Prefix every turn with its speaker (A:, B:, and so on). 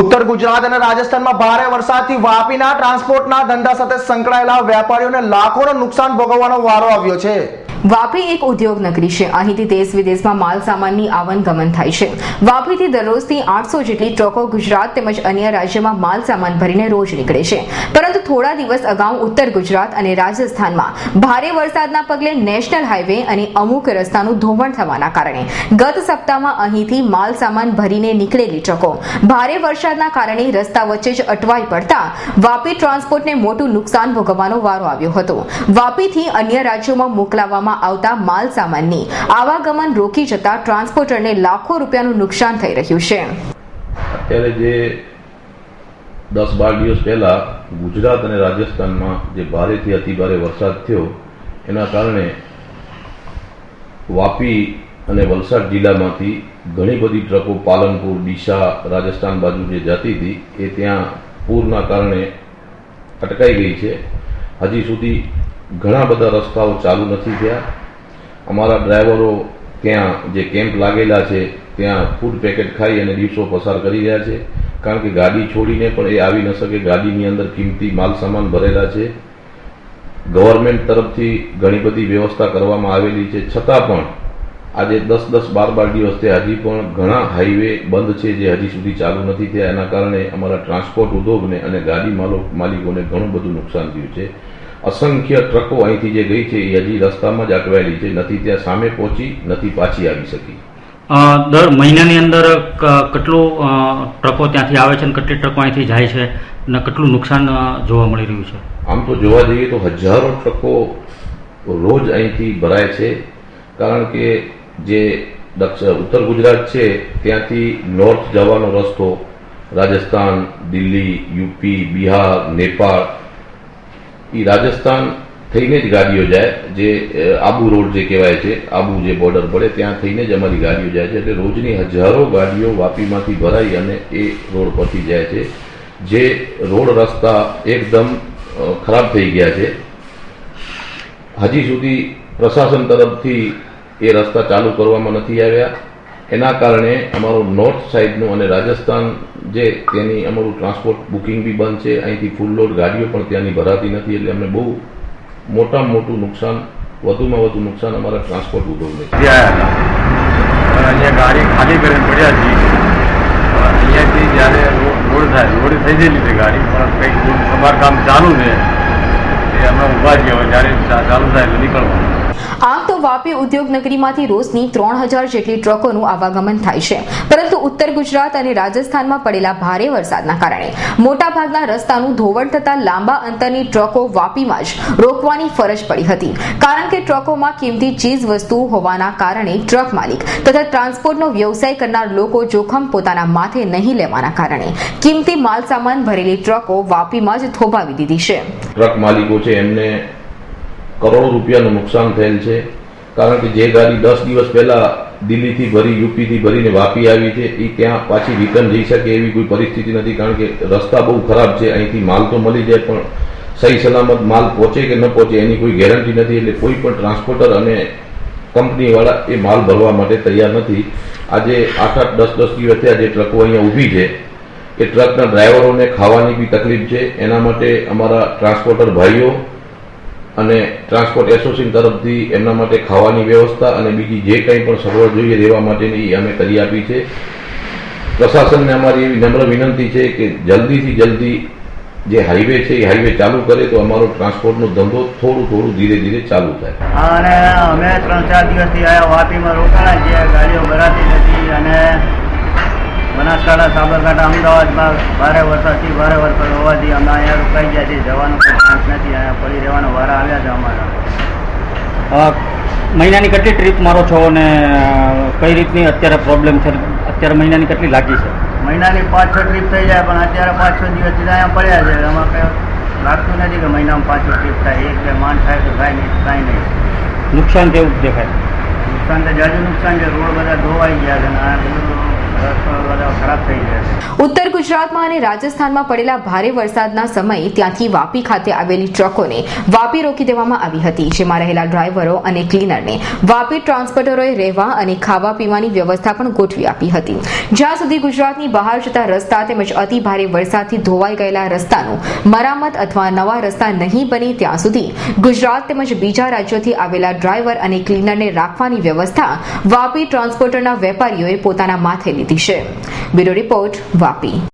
A: ઉત્તર ગુજરાત અને રાજસ્થાનમાં ભારે વરસાદથી વાપીના ટ્રાન્સપોર્ટના ધંધા સાથે સંકળાયેલા વેપારીઓને લાખોનું નુકસાન ભોગવવાનો વારો આવ્યો છે.
B: વાપી એક ઉદ્યોગ નગરી છે. અહીંથી દેશ વિદેશમાં માલ સામાનની આવન ગમન થાય છે. વાપીથી દરરોજથી આઠસો જેટલી ટ્રકો ગુજરાત તેમજ અન્ય રાજ્યમાં માલ સામાન ભરીને રોજ નીકળે છે. પરંતુ થોડા દિવસ અગાઉ ઉત્તર ગુજરાત અને રાજસ્થાનમાં ભારે વરસાદના પગલે નેશનલ હાઈવે અને અમુક રસ્તાનું ધોવાણ થવાના કારણે ગત સપ્તાહમાં અહીંથી માલ સામાન ભરીને નીકળેલી ટ્રકો ભારે વરસાદના કારણે રસ્તા વચ્ચે જ અટવાઈ પડતા વાપી ટ્રાન્સપોર્ટને મોટું નુકસાન ભોગવવાનો વારો આવ્યો હતો. વાપીથી અન્ય રાજ્યોમાં મોકલાવવામાં આવતા માલ સામાનની આવાગમન રોકી જતા ટ્રાન્સપોર્ટરને લાખો રૂપિયાનું નુકસાન થઈ રહ્યું છે.
C: અત્યારે જે દસ બાર દિવસ પહેલા ગુજરાત અને રાજસ્થાનમાં જે ભારેથી અતિભારે વરસાદ થયો, એના કારણે વાપી અને વલસાડ જિલ્લામાંથી ઘણી બધી ટ્રકો પાલનપુર, ડીસા, રાજસ્થાન બાજુ જે જતી હતી, એ ત્યાં પૂરના કારણે અટકાઈ ગઈ છે. હજી સુધી ઘણા બધા રસ્તાઓ ચાલુ નથી થયા. અમારા ડ્રાઈવરો ત્યાં જે કેમ્પ લાગેલા છે, ત્યાં ફૂડ પેકેટ ખાઈ અને દિવસો પસાર કરી રહ્યા છે. કારણ કે ગાડી છોડીને પણ એ આવી ન શકે. ગાડીની અંદર કિંમતી માલસામાન ભરેલા છે. ગવર્મેન્ટ તરફથી ઘણી બધી વ્યવસ્થા કરવામાં આવેલી છે. છતાં પણ આજે દસ દસ બાર બાર દિવસથી હજી પણ ઘણા હાઈવે બંધ છે જે હજી સુધી ચાલુ નથી થયા. એના કારણે અમારા ટ્રાન્સપોર્ટ ઉદ્યોગને અને ગાડી માલો માલિકોને ઘણું બધું નુકસાન થયું છે. અસંખ્ય ટ્રકો અહીંથી જે ગઈ છે એ હજી રસ્તામાં જ અટવાયેલી છે. નથી ત્યાં સામે પહોંચી નથી પાછી આવી શકી.
D: દર મહિનાની અંદર કેટલું ટ્રકો ત્યાંથી આવે છે અને કેટલી ટ્રકો અહીંથી જાય છે અને કેટલું નુકસાન જોવા મળી રહ્યું છે?
C: આમ તો જોવા જઈએ તો હજારો ટ્રકો રોજ અહીંથી ભરાય છે. કારણ કે જે દક્ષિણ ઉત્તર ગુજરાત છે ત્યાંથી નોર્થ જવાનો રસ્તો રાજસ્થાન દિલ્હી યુપી બિહાર નેપાળ એ રાજસ્થાન થઈને જ ગાડીઓ જાય, જે આબુ રોડ જે કહેવાય છે, આબુ જે બોર્ડર પડે, ત્યાં થઈને જ અમારી ગાડીઓ જાય છે. એટલે રોજની હજારો ગાડીઓ વાપીમાંથી ભરાઈ અને એ રોડ પરથી જાય છે. જે રોડ રસ્તા એકદમ ખરાબ થઈ ગયા છે. હજી સુધી પ્રશાસન તરફથી એ રસ્તા ચાલુ કરવામાં નથી આવ્યા. એના કારણે અમારું નોર્થ સાઈડનું અને રાજસ્થાન જે તેની અમારું ટ્રાન્સપોર્ટ બુકિંગ બી બંધ છે અહીંથી ફૂલ લોડ ગાડીઓ પણ ત્યાંની ભરાતી નથી એટલે અમને બહુ મોટામાં મોટું નુકસાન વધુમાં વધુ નુકસાન અમારા ટ્રાન્સપોર્ટ ઉદ્યોગને છે.
E: અહીંયા ગાડી ખાલી કરીને પડ્યા છીએ. અહીંયાથી જ્યારે રોડ થાય રોડ થઈ ગયેલી છે ગાડી પણ કંઈક રોડ સમારકામ ચાલુ છે. એ અમે ઊભા છીએ હવે જ્યારે ચાલુ થાય એટલે નીકળવાનું.
B: વાપી ઉદ્યોગ નગરીમાંથી રોજની ત્રણ હજાર જેટલી ટ્રકોનું આવાગમન થાય છે. પરંતુ ઉત્તર ગુજરાત અને રાજસ્થાનમાં પડેલા ભારે વરસાદના કારણે મોટાભાગના રસ્તાનું ધોવણ થતાં લાંબા અંતરની ટ્રકો વાપીમાં જ રોકવાની ફરજ પડી હતી. કારણ કે ટ્રકોમાં કિંમતી ચીજ વસ્તુ હોવાના કારણે ટ્રક માલિક તથા ટ્રાન્સપોર્ટનો વ્યવસાય કરનાર લોકો જોખમ પોતાના માથે નહીં લેવાના કારણે કિંમતી માલસામાન ભરેલી ટ્રકો વાપીમાં જ થોભાવી દીધી છે.
C: ટ્રક માલિકો છે, એમને કરોડો રૂપિયાનું નુકસાન થયેલ છે. કારણ કે જે ગાડી દસ દિવસ પહેલા દિલ્હીથી ભરી, યુપીથી ભરીને વાપી આવી છે એ ત્યાં પાછી રિટર્ન જઈ શકે એવી કોઈ પરિસ્થિતિ નથી, કારણ કે રસ્તા બહુ ખરાબ છે, અહીંથી માલ તો મળી જાય, પણ સહી સલામત માલ પહોંચે કે ન પહોંચે એની કોઈ ગેરંટી નથી, એટલે કોઈ પણ ટ્રાન્સપોર્ટર અને કંપનીવાળા એ માલ ભરવા માટે તૈયાર નથી. આજે આઠ આઠ દસ દસ દિવસ થયા જે ટ્રકો અહીંયા ઊભી છે, એ ટ્રકના ડ્રાઈવરોને ખાવાની બી તકલીફ છે, એના માટે અમારા ટ્રાન્સપોર્ટર ભાઈઓ અને ટ્રાન્સપોર્ટ એસોસિએશન તરફથી એમના માટે ખાવાની વ્યવસ્થા અને બીજી જે કંઈ પણ સગવડ જોઈએ રહેવા માટેની અમે કરી આપી છે. પ્રશાસનને અમારી એવી નમ્ર વિનંતી છે કે જલ્દીથી જલ્દી જે હાઈવે છે એ હાઈવે ચાલુ કરે તો અમારો ટ્રાન્સપોર્ટનો ધંધો થોડું થોડું ધીરે ધીરે ચાલુ થાય.
F: અને અમે ત્રણ ચાર દિવસથી વાપીમાં રોકાણા છીએ ગાડીઓ ભરાતી નથી અને બનાસકાંઠા સાબરકાંઠા અમદાવાદમાં ભારે વરસાદથી ભારે વરસાદ હોવાથી અમે અહીંયા રોકાઈ ગયા છીએ. જવાનો કોઈ ચાન્સ નથી. અહીંયા પડી રહેવાનો વારા આવ્યા છે અમારા.
D: મહિનાની કેટલી ટ્રીપ મારો છો અને કઈ રીતની અત્યારે પ્રોબ્લેમ છે? અત્યારે મહિનાની કેટલી લાગી છે?
F: મહિનાની પાંચ છ ટ્રીપ થઈ જાય પણ અત્યારે પાંચ છ દિવસથી અહીંયા પડ્યા છે. એમાં કંઈ લાગતું નથી કે મહિનામાં પાંચ છ ટ્રીપ થાય. એક બે માંડ થાય તો થાય નહીં કાંઈ નહીં.
D: નુકસાન કેવું દેખાય?
F: નુકસાન તો જાજુ નુકસાન છે. રોડ બધા ધોવાઈ ગયા છે અને આ બધું
B: ઉત્તર ગુજરાતમાં અને રાજસ્થાનમાં પડેલા ભારે વરસાદના સમયે ત્યાંથી વાપી ખાતે આવેલી ટ્રકોને વાપી રોકી દેવામાં આવી હતી, જેમાં રહેલા ડ્રાઈવરો અને ક્લીનરને વાપી ટ્રાન્સપોર્ટરોએ રહેવા અને ખાવા પીવાની વ્યવસ્થા પણ ગોઠવી આપી હતી. જ્યાં સુધી ગુજરાતની બહાર જતા રસ્તા તેમજ અતિ ભારે વરસાદથી ધોવાઈ ગયેલા રસ્તાનું મરામત અથવા નવા રસ્તા નહીં બને ત્યાં સુધી ગુજરાત તેમજ બીજા રાજ્યોથી આવેલા ડ્રાઈવર અને ક્લીનરને રાખવાની વ્યવસ્થા વાપી ટ્રાન્સપોર્ટરના વેપારીઓએ પોતાના માથે લીધી છે. Bureau report Vapi.